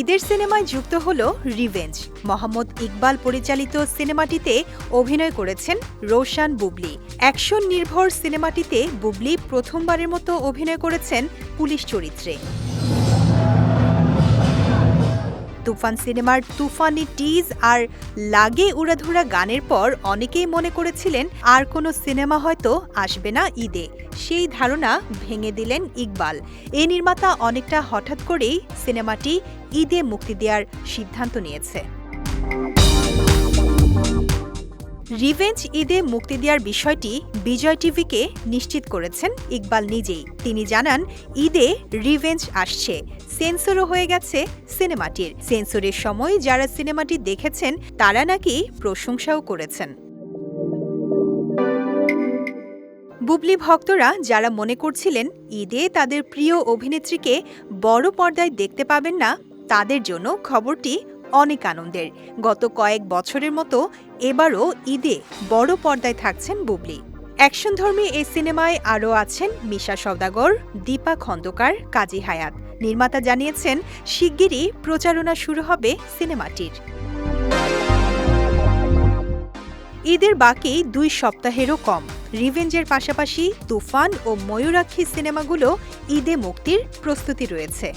ঈদের সিনেমায় যুক্ত হল রিভেঞ্জ। মোহাম্মদ ইকবাল পরিচালিত সিনেমাটিতে অভিনয় করেছেন রোশান বুবলি। অ্যাকশন নির্ভর সিনেমাটিতে বুবলি প্রথমবারের মতো অভিনয় করেছেন পুলিশ চরিত্রে। তুফান সিনেমার তুফানি টিজ আর লাগে উড়াধুরা গানের পর অনেকেই মনে করেছিলেন আর কোনো সিনেমা হয়তো আসবে না ঈদে। সেই ধারণা ভেঙে দিলেন ইকবাল। এ নির্মাতা অনেকটা হঠাৎ করেই সিনেমাটি ঈদে মুক্তি দেওয়ার সিদ্ধান্ত নিয়েছে। রিভেঞ্জ ঈদে মুক্তি দেওয়ার বিষয়টি বিজয় টিভিকে নিশ্চিত করেছেন ইকবাল নিজেই। তিনি জানান, ঈদে রিভেঞ্জ আসছে, সেন্সরও হয়ে গেছে সিনেমাটির। সেন্সরের সময় যারা সিনেমাটি দেখেছেন, তারা নাকি প্রশংসাও করেছেন। বুবলি ভক্তরা যারা মনে করছিলেন ঈদে তাদের প্রিয় অভিনেত্রীকে বড় পর্দায় দেখতে পাবেন না, তাদের জন্য খবরটি অনেক আনন্দের। গত কয়েক বছরের মতো এবারও ঈদে বড় পর্দায় থাকছেন বুবলি। অ্যাকশনধর্মী এই সিনেমায় আরও আছেন মিশা সওদাগর, দীপা খন্দকার, কাজী হায়াত। নির্মাতা জানিয়েছেন, শিগগিরই প্রচারণা শুরু হবে সিনেমাটির। ঈদের বাকি দুই সপ্তাহেরও কম। রিভেঞ্জের পাশাপাশি তুফান ও ময়ূরাক্ষী সিনেমাগুলো ঈদে মুক্তির প্রস্তুতি রয়েছে।